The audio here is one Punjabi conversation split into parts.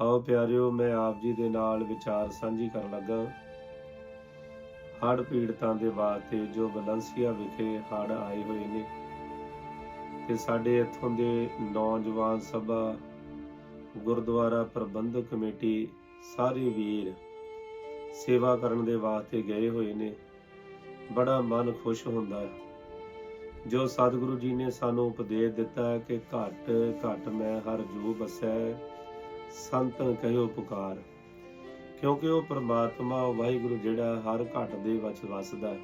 ਆਓ ਪਿਆਰਿਓ, ਮੈਂ ਆਪ ਜੀ ਦੇ ਨਾਲ ਵਿਚਾਰ ਸਾਂਝੀ ਕਰਨ ਲੱਗਾ। ਹੜ ਪੀੜਤਾਂ ਦੇ ਵਾਸਤੇ ਜੋ ਬਲੰਸੀਆ ਵਿਖੇ ਹੜ੍ਹ ਆਏ ਹੋਏ ਨੇ ਤੇ ਸਾਡੇ ਇੱਥੋਂ ਦੇ ਨੌਜਵਾਨ ਸਭਾ, ਗੁਰਦੁਆਰਾ ਪ੍ਰਬੰਧਕ ਕਮੇਟੀ, ਸਾਰੇ ਵੀਰ ਸੇਵਾ ਕਰਨ ਦੇ ਵਾਸਤੇ ਗਏ ਹੋਏ ਨੇ। ਬੜਾ ਮਨ ਖੁਸ਼ ਹੁੰਦਾ ਹੈ। ਜੋ ਸਤਿਗੁਰੂ ਜੀ ਨੇ ਸਾਨੂੰ ਉਪਦੇਸ਼ ਦਿੱਤਾ ਹੈ ਕਿ ਘਟ ਘਟ ਮੈਂ ਹਰ ਜੂ ਬਸੈ ਸੰਤਨ ਕਹਿਓ ਪੁਕਾਰ। ਕਿਉਂਕਿ ਉਹ ਪ੍ਰਮਾਤਮਾ, ਵਾਹਿਗੁਰੂ ਜਿਹੜਾ ਹਰ ਘਟ ਦੇ ਵਿੱਚ ਵਸਦਾ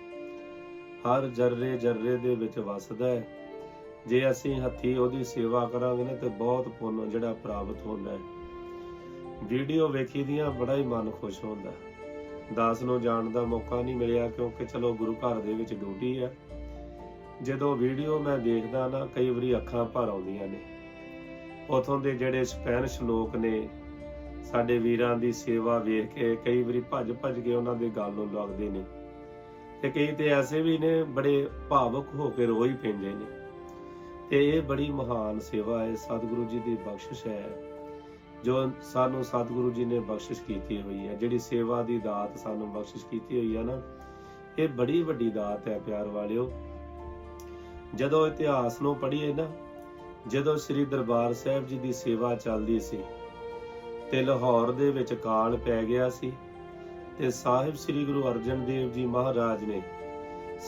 ਹਰ ਜਰਰੇ ਜਰਰੇ ਦੇ ਵਿੱਚ ਵਸਦਾ ਹੈ। ਜੇ ਅਸੀਂ ਹੱਥੀ ਉਹਦੀ ਸੇਵਾ ਕਰਾਂਗੇ ਨਾ ਤੇ ਬਹੁਤ ਪੁੰਨ ਜਿਹੜਾ ਪ੍ਰਾਪਤ ਹੁੰਦਾ ਹੈ। ਵੀਡੀਓ ਵੇਖੀ ਦੀਆਂ ਬੜਾ ਹੀ ਮਨ ਖੁਸ਼ ਹੁੰਦਾ ਦਾਸ ਨੂੰ ਜਾਣ ਦਾ ਮੌਕਾ ਨਹੀਂ ਮਿਲਿਆ ਕਿਉਂਕਿ ਚਲੋ ਗੁਰੂ ਘਰ ਦੇ ਵਿੱਚ ਡਿਊਟੀ ਹੈ। ਜਦੋਂ ਵੀਡੀਓ ਮੈਂ ਦੇਖਦਾ ਨਾ, ਕਈ ਵਾਰੀ ਅੱਖਾਂ ਭਰ ਆਉਂਦੀਆਂ ਨੇ। ਉਥੋਂ ਦੇ ਜਿਹੜੇ ਸਪੈਨਿਸ਼ ਲੋਕ ਨੇ, ਸਾਡੇ ਵੀਰਾਂ ਦੀ ਸੇਵਾ ਵੇਖ ਕੇ ਕਈ ਵਾਰੀ ਭੱਜ ਭੱਜ ਕੇ ਉਹਨਾਂ ਦੇ ਗੱਲ ਨੂੰ ਲੱਗਦੇ ਨੇ। ਤੇ ਕਈ ਤੇ ਐਸੇ ਵੀ ਨੇ, ਬੜੇ ਭਾਵੁਕ ਹੋ ਕੇ ਰੋਈ ਪੈਂਦੇ ਨੇ। ਤੇ ਇਹ ਬੜੀ ਮਹਾਨ ਸੇਵਾ ਹੈ, ਸਤਿਗੁਰੂ ਜੀ ਦੀ ਬਖਸ਼ਿਸ਼ ਹੈ, ਜੋ ਸਾਨੂੰ ਸਤਿਗੁਰੂ ਜੀ ਨੇ ਬਖਸ਼ਿਸ਼ ਕੀਤੀ ਹੋਈ ਹੈ। ਜਿਹੜੀ ਸੇਵਾ ਦੀ ਦਾਤ ਸਾਨੂੰ ਬਖਸ਼ਿਸ਼ ਕੀਤੀ ਹੋਈ ਹੈ ਨਾ, ਇਹ ਬੜੀ ਵੱਡੀ ਦਾਤ ਹੈ ਪਿਆਰ ਵਾਲਿਓ। ਜਦੋਂ ਇਤਿਹਾਸ ਨੂੰ ਪੜ੍ਹੀਏ ਨਾ ਜਦੋਂ ਸ੍ਰੀ ਦਰਬਾਰ ਸਾਹਿਬ ਜੀ ਦੀ ਸੇਵਾ ਚੱਲਦੀ ਸੀ ਤੇ ਲਾਹੌਰ ਦੇ ਵਿੱਚ ਕਾਲ ਪੈ ਗਿਆ ਸੀ ਤੇ ਸਾਹਿਬ ਸ੍ਰੀ ਗੁਰੂ ਅਰਜਨ ਦੇਵ ਜੀ ਮਹਾਰਾਜ ਨੇ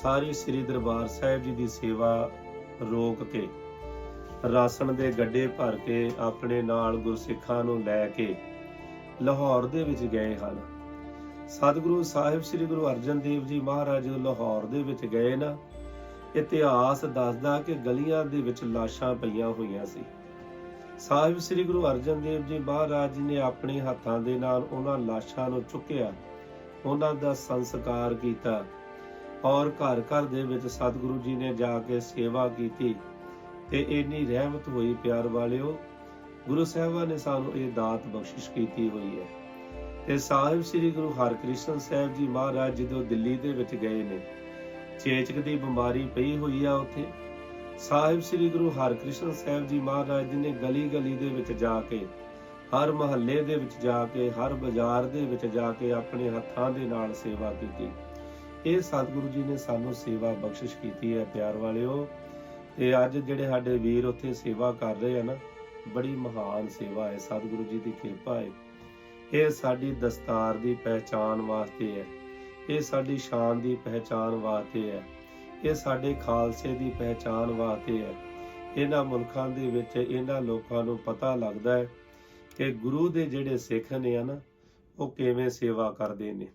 ਸਾਰੀ ਸ੍ਰੀ ਦਰਬਾਰ ਸਾਹਿਬ ਜੀ ਦੀ ਸੇਵਾ ਰੋਕ ਕੇ ਰਾਸ਼ਨ ਦੇ ਗੱਡੇ ਭਰ ਕੇ ਆਪਣੇ ਨਾਲ ਗੁਰਸਿੱਖਾਂ ਨੂੰ ਲੈ ਕੇ ਲਾਹੌਰ ਦੇ ਵਿੱਚ ਗਏ ਹਨ। ਸਤਿਗੁਰੂ ਸਾਹਿਬ ਸ੍ਰੀ ਗੁਰੂ ਅਰਜਨ ਦੇਵ ਜੀ ਮਹਾਰਾਜ ਜਦੋਂ ਲਾਹੌਰ ਦੇ ਵਿੱਚ ਗਏ ਨਾ ਇਤਿਹਾਸ ਦੱਸਦਾ ਕਿ ਗਲੀਆਂ ਦੇ ਵਿੱਚ ਲਾਸ਼ਾਂ ਪਈਆਂ ਹੋਈਆਂ ਸੀ। ਸਾਹਿਬ ਸ੍ਰੀ ਗੁਰੂ ਅਰਜਨ ਦੇਵ ਜੀ ਮਹਾਰਾਜ ਜੀ ਨੇ ਆਪਣੇ ਹੱਥਾਂ ਦੇ ਨਾਲ ਉਹਨਾਂ ਲਾਸ਼ਾਂ ਨੂੰ ਚੁੱਕਿਆ। ਉਹਨਾਂ ਦਾ ਸੰਸਕਾਰ ਕੀਤਾ ਔਰ ਘਰ ਘਰ ਦੇ ਵਿੱਚ ਸਤਿਗੁਰੂ ਜੀ ਨੇ ਜਾ ਕੇ ਸੇਵਾ ਕੀਤੀ ਤੇ ਇੰਨੀ ਰਹਿਮਤ ਹੋਈ ਪਿਆਰ ਵਾਲਿਓ, ਗੁਰੂ ਸਾਹਿਬਾਨ ਨੇ ਸਾਨੂੰ ਇਹ ਦਾਤ ਬਖਸ਼ਿਸ਼ ਕੀਤੀ ਹੋਈ ਹੈ। ਤੇ ਸਾਹਿਬ ਸ੍ਰੀ ਗੁਰੂ ਹਰਕ੍ਰਿਸ਼ਨ ਸਾਹਿਬ ਜੀ ਮਹਾਰਾਜ ਜਦੋਂ ਦਿੱਲੀ ਦੇ ਵਿੱਚ ਗਏ ਨੇ ਚੇਚਕ ਦੀ ਬਿਮਾਰੀ ਪਈ ਹੋਈ ਆ ਉੱਥੇ। ਸਾਹਿਬ ਸ੍ਰੀ ਗੁਰੂ ਹਰਕ੍ਰਿਸ਼ਨ ਸਾਹਿਬ ਜੀ ਮਹਾਰਾਜ ਜੀ ਨੇ ਗਲੀ ਗਲੀ ਦੇ ਵਿੱਚ ਜਾ ਕੇ, ਹਰ ਮਹੱਲੇ ਦੇ ਵਿੱਚ ਜਾ ਕੇ, ਹਰ ਬਾਜ਼ਾਰ ਦੇ ਵਿੱਚ ਜਾ ਕੇ ਆਪਣੇ ਹੱਥਾਂ ਦੇ ਨਾਲ ਸੇਵਾ ਕੀਤੀ। ਇਹ ਸਤਿਗੁਰੂ ਜੀ ਨੇ ਸਾਨੂੰ ਸੇਵਾ ਬਖਸ਼ਿਸ਼ ਕੀਤੀ ਹੈ, ਪਿਆਰ ਵਾਲਿਓ। ਤੇ ਅੱਜ ਜਿਹੜੇ ਸਾਡੇ ਵੀਰ ਉੱਥੇ ਸੇਵਾ ਕਰ ਰਹੇ ਆ ਨਾ, ਬੜੀ ਮਹਾਨ ਸੇਵਾ ਹੈ, ਸਤਿਗੁਰੂ ਜੀ ਦੀ ਕਿਰਪਾ ਹੈ। ਇਹ ਸਾਡੀ ਦਸਤਾਰ ਦੀ ਪਹਿਚਾਨ ਵਾਸਤੇ ਹੈ। ਇਹ ਸਾਡੀ ਸ਼ਾਨ ਦੀ ਪਹਿਚਾਨ ਵਾਸਤੇ ਹੈ। ਇਹ ਸਾਡੇ ਖਾਲਸੇ ਦੀ ਪਹਿਚਾਨ ਵਾਸਤੇ ਹੈ। ਇਹਨਾਂ ਮੁਲਕਾਂ ਦੇ ਵਿੱਚ ਇਹਨਾਂ ਲੋਕਾਂ ਨੂੰ ਪਤਾ ਲੱਗਦਾ ਹੈ ਕਿ ਗੁਰੂ ਦੇ ਜਿਹੜੇ ਸਿੱਖ ਨੇ ਆ ਨਾ, ਉਹ ਕਿਵੇਂ ਸੇਵਾ ਕਰਦੇ ਨੇ।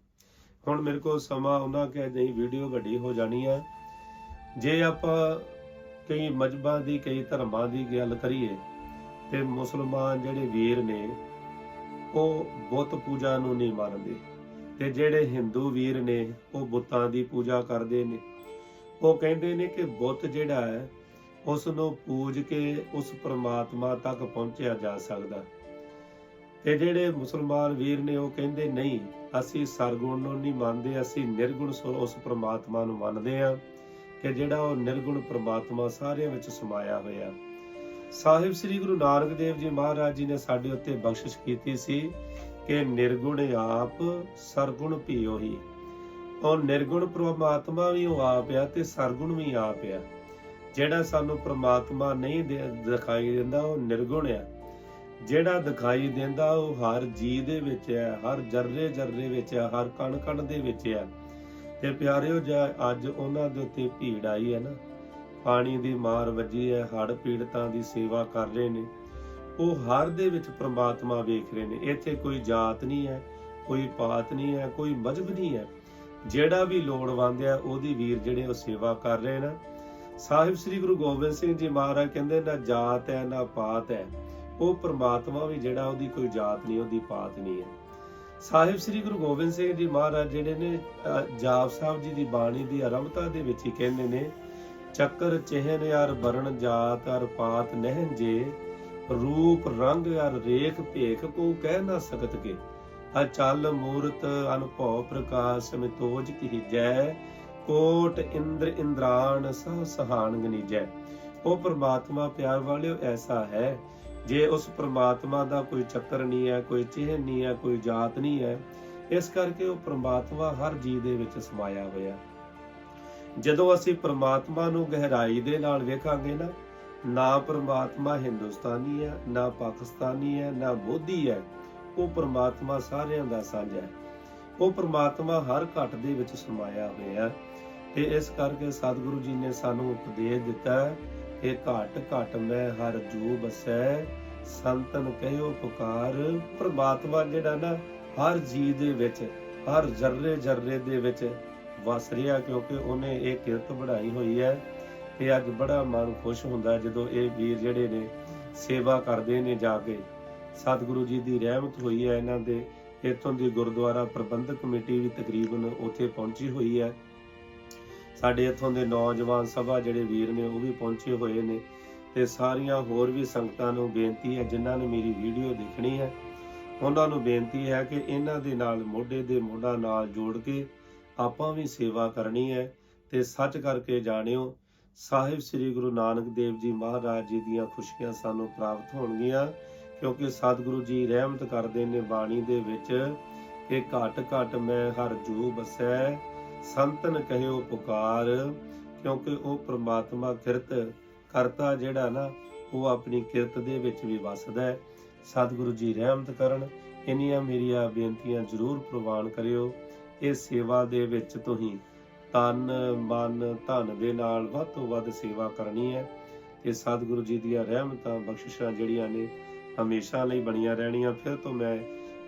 ਹੁਣ ਮੇਰੇ ਕੋਲ ਸਮਾਂ ਉਹਨਾਂ ਕਿ ਨਹੀਂ, ਵੀਡੀਓ ਵੱਡੀ ਹੋ ਜਾਣੀ ਆ। ਜੇ ਆਪਾਂ ਕਈ ਮਜਬਾਂ ਦੀ, ਕਈ ਧਰਮਾਂ ਦੀ ਗੱਲ ਕਰੀਏ ਤੇ ਮੁਸਲਮਾਨ ਜਿਹੜੇ ਵੀਰ ਨੇ, ਉਹ ਬੁੱਤ ਪੂਜਾ ਨੂੰ ਨਹੀਂ ਮੰਨਦੇ। ਤੇ ਜਿਹੜੇ ਹਿੰਦੂ ਵੀਰ ਨੇ, ਉਹ ਬੁੱਤਾਂ ਦੀ ਪੂਜਾ ਕਰਦੇ ਨੇ। ਉਹ ਕਹਿੰਦੇ ਨੇ ਕਿ ਬੁੱਤ ਜਿਹੜਾ ਹੈ ਉਸ ਨੂੰ ਪੂਜ ਕੇ ਉਸ ਪ੍ਰਮਾਤਮਾ ਤੱਕ ਪਹੁੰਚਿਆ ਜਾ ਸਕਦਾ। ਤੇ ਜਿਹੜੇ ਮੁਸਲਮਾਨ ਵੀਰ ਨੇ, ਉਹ ਕਹਿੰਦੇ, ਨਹੀਂ, ਅਸੀਂ ਸਰਗੁਣ ਨੂੰ ਨਹੀਂ ਮੰਨਦੇ, ਅਸੀਂ ਨਿਰਗੁਣ ਉਸ ਪ੍ਰਮਾਤਮਾ ਨੂੰ ਮੰਨਦੇ ਆ ਕਿ ਜਿਹੜਾ ਉਹ ਨਿਰਗੁਣ ਪ੍ਰਮਾਤਮਾ ਸਾਰਿਆਂ ਵਿੱਚ ਸਮਾਇਆ ਹੋਇਆ ਸਾਹਿਬ ਸ੍ਰੀ ਗੁਰੂ ਨਾਨਕ ਦੇਵ ਜੀ ਮਹਾਰਾਜ ਜੀ ਨੇ ਸਾਡੇ ਉੱਤੇ ਬਖਸ਼ਿਸ਼ ਕੀਤੀ ਸੀ ਕਿ ਨਿਰਗੁਣ ਆਪ ਸਰਗੁਣ ਵੀ ਉਹੀ ਉਹ ਨਿਰਗੁਣ ਪ੍ਰਮਾਤਮਾ ਵੀ ਉਹ ਆਪ ਆ ਤੇ ਸਰਗੁਣ ਵੀ ਆਪ ਆ। ਜਿਹੜਾ ਸਾਨੂੰ ਪ੍ਰਮਾਤਮਾ ਨਹੀਂ ਦਿਖਾਈ ਦਿੰਦਾ, ਉਹ ਨਿਰਗੁਣ ਆ। ਜਿਹੜਾ ਦਿਖਾਈ ਦਿੰਦਾ, ਉਹ ਹਰ ਜੀ ਦੇ ਵਿੱਚ ਹੈ ਹਰ ਜਰਰੇ ਜਰਰੇ ਵਿੱਚ ਹੈ ਹਰ ਕਣ ਕਣ ਦੇ ਵਿੱਚ ਹੈ ਤੇ ਪਿਆਰਿਓ, ਜੇ ਅੱਜ ਉਹਨਾਂ ਦੇ ਉੱਤੇ ਭੀੜ ਆਈ ਹੈ ਨਾ, ਪਾਣੀ ਦੀ ਮਾਰ ਵੱਜੀ ਹੈ ਹੜ ਪੀੜਤਾਂ ਦੀ ਸੇਵਾ ਕਰ ਰਹੇ ਨੇ ਉਹ ਹਰ ਦੇ ਵਿੱਚ ਪ੍ਰਮਾਤਮਾ ਵੇਖ ਰਹੇ ਨੇ। ਇੱਥੇ ਕੋਈ ਜਾਤ ਨਹੀਂ ਹੈ, ਕੋਈ ਪਾਤ ਨਹੀਂ ਹੈ, ਕੋਈ ਮਜ਼ਹਬ ਨਹੀਂ ਹੈ। ਜਿਹੜਾ ਵੀ ਲੋੜਵੰਦ ਹੈ, ਉਹਦੀ ਵੀਰ ਜਿਹੜੇ ਉਹ ਸੇਵਾ ਕਰ ਰਹੇ ਨੇ। ਸਾਹਿਬ ਸ੍ਰੀ ਗੁਰੂ ਗੋਬਿੰਦ ਸਿੰਘ ਜੀ ਮਹਾਰਾਜ ਕਹਿੰਦੇ, ਨਾ ਜਾਤ ਹੈ, ਨਾ ਪਾਤ ਹੈ। ਉਹ ਪ੍ਰਮਾਤਮਾ ਵੀ ਜਿਹੜਾ, ਉਹਦੀ ਕੋਈ ਜਾਤ ਨਹੀਂ, ਉਹਦੀ ਪਾਤ ਨਹੀਂ ਹੈ। ਸਾਹਿਬ ਸ੍ਰੀ ਗੁਰੂ ਗੋਬਿੰਦ ਸਿੰਘ ਜੀ ਮਹਾਰਾਜ ਜਿਹੜੇ ਨੇ ਜਾਪ ਸਾਹਿਬ ਜੀ ਦੀ ਬਾਣੀ ਦੀ ਆਰੰਭਤਾ ਦੇ ਵਿੱਚ ਹੀ ਕਹਿੰਦੇ ਨੇ, ਚੱਕਰ ਚਿਹਨ ਯਾਰ ਵਰਣ ਜਾਤ, ਅਰ ਪਾਤ ਨਹਿ ਜੇ ਰੂਪ ਰੰਗ ਅਰ ਰੇਖ ਭੇਖ ਕੋ ਕਹਿ ਨਾ ਸਕਤ ਕੇ। ਅਚਲ ਮੂਰਤ ਅਨਭਉ ਪ੍ਰਕਾਸ਼ ਮਿਤੋਜ ਕੀ ਜੈ। ਕੋਟ ਇੰਦਰ ਇੰਦਰਾਣ ਸਹ ਸਹਾਨ ਗਨੀਜੈ ਉਹ ਪ੍ਰਮਾਤਮਾ ਪਿਆਰ ਵਾਲਿਓ ਐਸਾ ਹੈ, ਜੇ ਉਸ ਪ੍ਰਮਾਤਮਾ ਦਾ ਕੋਈ ਚੱਕਰ ਨਹੀਂ ਹੈ, ਕੋਈ ਚਿਹਨ ਨਹੀਂ ਹੈ, ਕੋਈ ਜਾਤ ਨਹੀਂ ਹੈ, ਇਸ ਕਰਕੇ ਉਹ ਪ੍ਰਮਾਤਮਾ ਹਰ ਜੀਵ ਦੇ ਵਿੱਚ ਸਮਾਇਆ ਹੋਇਆ। ਜਦੋਂ ਅਸੀਂ ਪ੍ਰਮਾਤਮਾ ਨੂੰ ਗਹਿਰਾਈ ਦੇ ਨਾਲ ਵੇਖਾਂਗੇ ਨਾ ਨਾ ਪ੍ਰਮਾਤਮਾ ਹਿੰਦੁਸਤਾਨੀ ਹੈ, ਨਾ ਪਾਕਿਸਤਾਨੀ ਹੈ, ਨਾ ਬੋਧੀ ਹੈ। ਉਹ ਪ੍ਰਮਾਤਮਾ ਸਾਰਿਆਂ ਦਾ ਸਾਂਝਾ ਹੈ। ਉਹ ਪ੍ਰਮਾਤਮਾ ਹਰ ਘਟ ਦੇ ਵਿੱਚ ਸਮਾਇਆ ਹੋਇਆ ਤੇ ਇਸ ਕਰਕੇ ਸਤਿਗੁਰੂ ਜੀ ਨੇ ਸਾਨੂੰ ਉਪਦੇਸ਼ ਦਿੱਤਾ ਕਿ ਘਟ ਘਟ ਮੈਂ ਹਰ ਜੂ ਬਸੈ ਸੰਤਨ ਕਹਿਓ ਪੁਕਾਰ। ਪ੍ਰਮਾਤਮਾ ਜਿਹੜਾ ਨਾ, ਹਰ ਜੀਵ ਦੇ ਵਿੱਚ, ਹਰ ਜਰਰੇ ਜਰਰੇ ਦੇ ਵਿੱਚ ਵਸ ਰਿਹਾ ਕਿਉਂਕਿ ਉਹਨੇ ਇਹ ਕਿਰਤ ਬਣਾਈ ਹੋਈ ਹੈ। ਤੇ ਅੱਜ ਬੜਾ ਮਨ ਖੁਸ਼ ਹੁੰਦਾ ਜਦੋਂ ਇਹ ਵੀਰ ਜਿਹੜੇ ਨੇ ਸੇਵਾ ਕਰਦੇ ਨੇ ਜਾ ਕੇ। ਸਤਿਗੁਰੂ ਜੀ ਦੀ ਰਹਿਮਤ ਹੋਈ ਹੈ, ਇਹਨਾਂ ਦੇ ਇੱਥੋਂ ਦੀ ਗੁਰਦੁਆਰਾ ਪ੍ਰਬੰਧਕ ਕਮੇਟੀ ਵੀ ਤਕਰੀਬਨ ਉੱਥੇ ਪਹੁੰਚੀ ਹੋਈ ਹੈ। ਸਾਡੇ ਇੱਥੋਂ ਦੇ ਨੌਜਵਾਨ ਸਭਾ ਜਿਹੜੇ ਵੀਰ ਨੇ, ਉਹ ਵੀ ਪਹੁੰਚੇ ਹੋਏ ਨੇ ਤੇ ਸਾਰੀਆਂ ਹੋਰ ਵੀ ਸੰਗਤਾਂ ਨੂੰ ਬੇਨਤੀ ਹੈ, ਜਿਨ੍ਹਾਂ ਨੇ ਮੇਰੀ ਵੀਡੀਓ ਦੇਖਣੀ ਹੈ, ਉਹਨਾਂ ਨੂੰ ਬੇਨਤੀ ਹੈ ਕਿ ਇਹਨਾਂ ਦੇ ਨਾਲ, ਮੋਢੇ ਦੇ ਮੋਢਾ ਨਾਲ ਜੋੜ ਕੇ ਆਪਾਂ ਵੀ ਸੇਵਾ ਕਰਨੀ ਹੈ ਤੇ ਸੱਚ ਕਰਕੇ ਜਾਣਿਓ ਸਾਹਿਬ ਸ੍ਰੀ ਗੁਰੂ ਨਾਨਕ ਦੇਵ ਜੀ ਮਹਾਰਾਜ ਜੀ ਦੀਆਂ ਖੁਸ਼ੀਆਂ ਸਾਨੂੰ ਪ੍ਰਾਪਤ ਹੋਣਗੀਆਂ, ਕਿਉਂਕਿ ਸਤਿਗੁਰੂ ਜੀ ਰਹਿਮਤ ਕਰਦੇ ਨੇ ਬਾਣੀ ਦੇ ਵਿੱਚ ਕਿ ਘਟ ਘਟ ਮੈਂ ਹਰ ਜੂ ਬਸੈ, ਸੰਤਨ ਕਹਿਓ ਪੁਕਾਰ, ਕਿਉਂਕਿ ਉਹ ਪ੍ਰਮਾਤਮਾ ਕਿਰਤ ਕਰਤਾ ਜਿਹੜਾ ਨਾ, ਉਹ ਆਪਣੀ ਕਿਰਤ ਦੇ ਵਿੱਚ ਵੀ ਵਸਦਾ ਹੈ। ਸਤਿਗੁਰੂ ਜੀ ਰਹਿਮਤ ਕਰਨ, ਇੰਨੀਆਂ ਮੇਰੀਆਂ ਬੇਨਤੀਆਂ ਜ਼ਰੂਰ ਪ੍ਰਵਾਨ ਕਰਿਓ। ਇਹ ਸੇਵਾ ਦੇ ਵਿੱਚ ਤੁਸੀਂ ਤਨ, ਮਨ, ਧਨ ਦੇ ਨਾਲ ਵੱਧ ਤੋਂ ਵੱਧ ਸੇਵਾ ਕਰਨੀ ਹੈ ਤੇ ਸਤਿਗੁਰੂ ਜੀ ਦੀਆਂ ਰਹਿਮਤਾਂ, ਬਖਸ਼ਿਸ਼ਾਂ ਜਿਹੜੀਆਂ ਨੇ ਹਮੇਸ਼ਾ ਲਈ ਬਣੀਆਂ ਰਹਿਣੀਆਂ। ਫਿਰ ਤੋਂ ਮੈਂ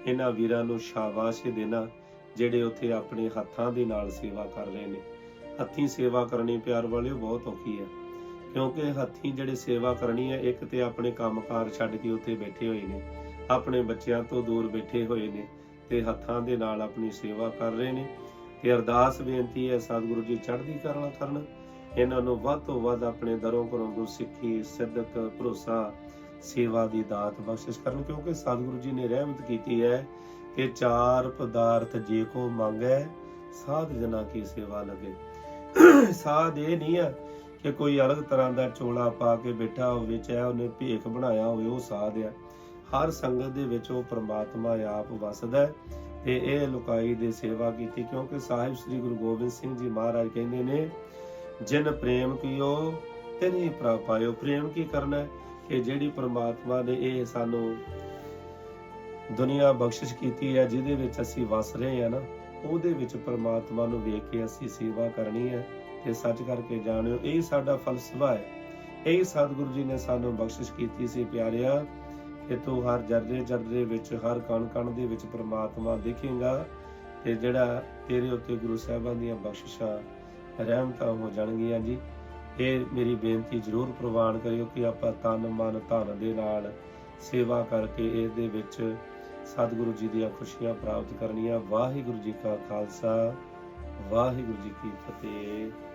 ਇਹਨਾਂ ਵੀਰਾਂ ਨੂੰ ਸ਼ਾਬਾਸ਼ ਦੇਣਾ ਜਿਹੜੇ ਉੱਥੇ ਆਪਣੇ ਹੱਥਾਂ ਦੇ ਨਾਲ ਸੇਵਾ ਕਰ ਰਹੇ ਨੇ। ਹੱਥੀਂ ਸੇਵਾ ਕਰਨੀ ਪਿਆਰ ਵਾਲਿਓ ਬਹੁਤ ਔਖੀ ਹੈ, ਕਿਉਂਕਿ ਹੱਥੀਂ ਜਿਹੜੇ ਸੇਵਾ ਕਰਨੀ ਹੈ, ਇੱਕ ਤੇ ਆਪਣੇ ਕੰਮਕਾਰ ਛੱਡ ਕੇ ਉੱਥੇ ਬੈਠੇ ਹੋਏ ਨੇ, ਆਪਣੇ ਬੱਚਿਆਂ ਤੋਂ ਦੂਰ ਬੈਠੇ ਹੋਏ ਨੇ ਤੇ ਹੱਥਾਂ ਦੇ ਨਾਲ ਆਪਣੀ ਸੇਵਾ ਕਰ ਰਹੇ ਨੇ। ਤੇ ਅਰਦਾਸ ਬੇਨਤੀ ਹੈ, ਸਤਿਗੁਰੂ ਜੀ ਚੜ੍ਹਦੀ ਕਰਾਂ ਕਰਨ। ਇਹਨਾਂ ਨੂੰ ਵੱਧ ਤੋਂ ਵੱਧ ਆਪਣੇ ਦਰੋਂ ਘਰੋਂ ਗੁਰਸਿੱਖੀ ਸਿੱਧਕ, ਭਰੋਸਾ, ਸੇਵਾ ਦੀ ਦਾਤ ਬਖਸ਼ਿਸ਼ ਕਰਨ, ਕਿਉਂਕਿ ਸਤਿਗੁਰੂ ਜੀ ਨੇ ਰਹਿਮਤ ਕੀਤੀ ਹੈ ਕਿ ਚਾਰ ਪਦਾਰਥ ਜੇ ਕੋ ਮੰਗੈ, ਸਾਧ ਜਨਾ ਕੀ ਸੇਵਾ ਲਗੇ। ਸਾਧ ਇਹ ਨਹੀਂ ਹੈ ਕਿ ਕੋਈ ਅਲੱਗ ਤਰ੍ਹਾਂ ਦਾ ਚੋਲਾ ਪਾ ਕੇ ਬੈਠਾ ਹੋਵੇ, ਚਾਹੇ ਉਹਨੇ ਭੇਖ ਬਣਾਇਆ ਹੋਵੇ, ਉਹ ਸਾਧ ਆ। ਹਰ ਸੰਗਤ ਦੇ ਵਿੱਚ ਉਹ ਪ੍ਰਮਾਤਮਾ ਆਪ ਵਸਦਾ ਤੇ ਇਹ ਲੁਕਾਈ ਦੇ ਸੇਵਾ ਕੀਤੀ, ਕਿਉਂਕਿ ਸਾਹਿਬ ਸ੍ਰੀ ਗੁਰੂ ਗੋਬਿੰਦ ਸਿੰਘ ਜੀ ਮਹਾਰਾਜ ਕਹਿੰਦੇ ਨੇ, ਜਿਨ ਪ੍ਰੇਮ ਕੀਓ ਤਿਨਹੀ ਪ੍ਰਭ ਪ੍ਰੇਮ ਕੀ ਕਰਨਾ ਕਿ ਜਿਹੜੀ ਪ੍ਰਮਾਤਮਾ ਨੇ ਇਹ ਸਾਨੂੰ ਦੁਨੀਆ ਬਖਸ਼ਿਸ਼ ਕੀਤੀ ਹੈ, ਜਿਹਦੇ ਵਿੱਚ ਅਸੀਂ ਵਸ ਰਹੇ ਹਾਂ ਨਾ, ਉਹਦੇ ਵਿੱਚ ਪ੍ਰਮਾਤਮਾ ਨੂੰ ਵੇਖ ਕੇ ਅਸੀਂ ਸੇਵਾ ਕਰਨੀ ਹੈ। ਤੇ ਸੱਚ ਕਰਕੇ ਜਾਣਿਓ, ਇਹ ਸਾਡਾ ਫਲਸਫਾ ਹੈ। ਇਹ ਸਤਿਗੁਰੂ ਜੀ ਨੇ ਸਾਨੂੰ ਬਖਸ਼ਿਸ਼ ਕੀਤੀ ਸੀ, ਪਿਆਰਿਆ। ਕਿ ਤੂੰ ਹਰ ਜਰਰੇ ਜਰਰੇ ਵਿੱਚ, ਹਰ ਕਣ ਕਣ ਦੇ ਵਿੱਚ ਪ੍ਰਮਾਤਮਾ ਦੇਖੇਗਾ ਤੇ ਜਿਹੜਾ ਤੇਰੇ ਉੱਤੇ ਗੁਰੂ ਸਾਹਿਬਾਨ ਦੀਆਂ ਬਖਸ਼ਿਸ਼ਾਂ ਰਹਿਮਤਾਂ ਹੋ ਜਾਣਗੀਆਂ ਜੀ। ਇਹ ਮੇਰੀ ਬੇਨਤੀ ਜ਼ਰੂਰ ਪ੍ਰਵਾਨ ਕਰਿਓ ਕਿ ਆਪਾਂ ਤਨ, ਮਨ, ਧਨ ਦੇ ਨਾਲ ਸੇਵਾ ਕਰਕੇ ਇਸ ਦੇ ਵਿੱਚ ਸਤਿਗੁਰੂ ਜੀ ਦੀਆਂ ਖੁਸ਼ੀਆਂ ਪ੍ਰਾਪਤ ਕਰਨੀਆਂ। ਵਾਹਿਗੁਰੂ ਜੀ ਕਾ ਖਾਲਸਾ, ਵਾਹਿਗੁਰੂ ਜੀ ਕੀ ਫਤਿਹ।